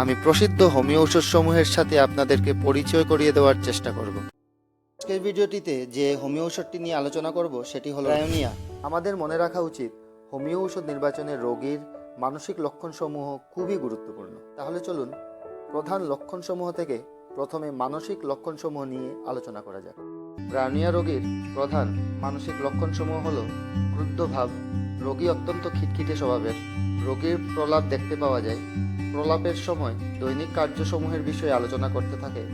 আমি প্রসিদ্ধ হোমিও ঔষধ সমূহের সাথে আপনাদেরকে পরিচয় করিয়ে দেওয়ার চেষ্টা করব। আজকের ভিডিওটিতে যে হোমিও ঔষধটি নিয়ে আলোচনা করব, সেটি হলো রায়োনিয়া আমাদের মনে রাখা উচিত হোমিও ঔষধ নির্বাচনে রোগীর মানসিক লক্ষণসমূহ খুবই গুরুত্বপূর্ণ। তাহলে চলুন, প্রধান লক্ষণসমূহ থেকে প্রথমে মানসিক লক্ষণসমূহ নিয়ে আলোচনা করা যাক। রায়োনিয়া রোগীর প্রধান মানসিক লক্ষণসমূহ হল ক্রুদ্ধ ভাব রোগী অত্যন্ত খিটখিটে স্বভাবের, রোগীর প্রলাপ দেখতে পাওয়া যায় প্রলাপের সময় দৈনিক কার্যসমূহের বিষয়ে আলোচনা করতে থাকে।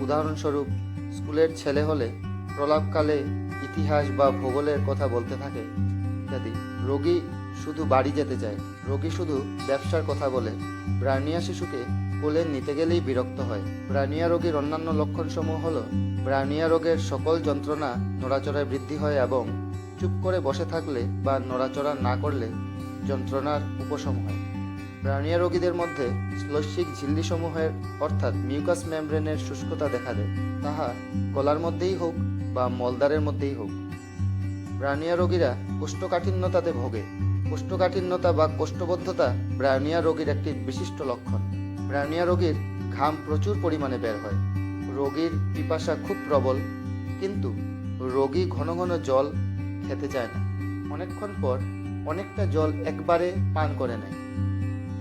উদাহরণস্বরূপ, স্কুলের ছেলে হলে প্রলাপকালে ইতিহাস বা ভূগোলের কথা বলতে থাকে। ইত্যাদি। রোগী শুধু বাড়ি যেতে চায়। রোগী শুধু ব্যবসার কথা বলে। ব্রানিয়া শিশুকে কোলে নিতে গেলেই বিরক্ত হয়। ব্রানিয়া রোগীর অন্যান্য লক্ষণসমূহ হল ব্রানিয়া রোগের সকল যন্ত্রণা নড়াচড়ায় বৃদ্ধি হয় এবং চুপ করে বসে থাকলে বা নড়াচড়া না করলে যন্ত্রণার উপশম হয়। ব্রানিয়া রোগীদের মধ্যে শ্লৈষিক ঝিল্লিসমূহের, অর্থাৎ মিউকাস মেমব্রেনের শুষ্কতা দেখা দেয়। তাহা গলার মধ্যেই হোক বা মলদারের মধ্যেই হোক। ব্রানিয়া রোগীরা কোষ্ঠকাঠিন্যতাতে ভোগে। কোষ্ঠকাঠিন্যতা বা কোষ্ঠবদ্ধতা ব্রানিয়া রোগীর একটি বিশিষ্ট লক্ষণ। ব্রানিয়া রোগীর ঘাম প্রচুর পরিমাণে বের হয়। রোগীর পিপাসা খুব প্রবল, কিন্তু রোগী ঘন ঘন জল খেতে চায় না। অনেকক্ষণ পর অনেকটা জল একবারে পান করে নেয়।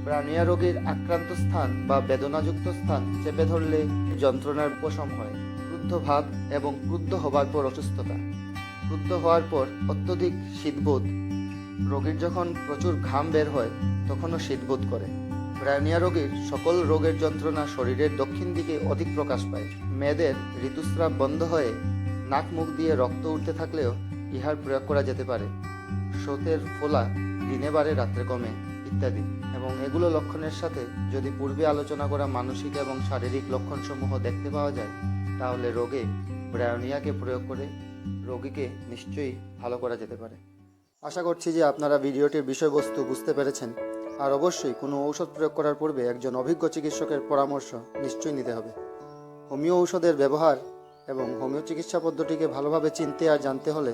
ব্রানিয়া রোগীর আক্রান্ত স্থান বা বেদনাযুক্ত স্থান চেপে ধরলে যন্ত্রণার উপশম হয়। ক্রুদ্ধ ভাব এবং ক্রুদ্ধ হবার পর অসুস্থতা। ক্রুদ্ধ হওয়ার পর অত্যধিক শীতবোধ। রোগীর যখন প্রচুর ঘাম বের হয়, তখনও শীতবোধ করে। ব্রানিয়া রোগীর সকল রোগের যন্ত্রণা শরীরের দক্ষিণ দিকে অধিক প্রকাশ পায়। মেয়েদের ঋতুস্রাব বন্ধ হয়ে নাক মুখ দিয়ে রক্ত উঠতে থাকলেও ইহার প্রয়োগ করা যেতে পারে। সতের ফোলা দিনে বাড়ে রাত্রে কমে। ইত্যাদি। এবং এগুলো লক্ষণের সাথে যদি পূর্বে আলোচনা করা মানসিক এবং শারীরিক লক্ষণসমূহ দেখতে পাওয়া যায়, তাহলে রোগে ব্রায়োনিয়াকে প্রয়োগ করে রোগীকে নিশ্চয়ই ভালো করা যেতে পারে। আশা করছি যে আপনারা ভিডিওটির বিষয়বস্তু বুঝতে পেরেছেন। আর অবশ্যই কোনো ঔষধ প্রয়োগ করার পূর্বে একজন অভিজ্ঞ চিকিৎসকের পরামর্শ নিশ্চয়ই নিতে হবে। হোমিও ঔষধের ব্যবহার এবং হোমিও চিকিৎসা পদ্ধতিকে ভালোভাবে চিনতে আর জানতে হলে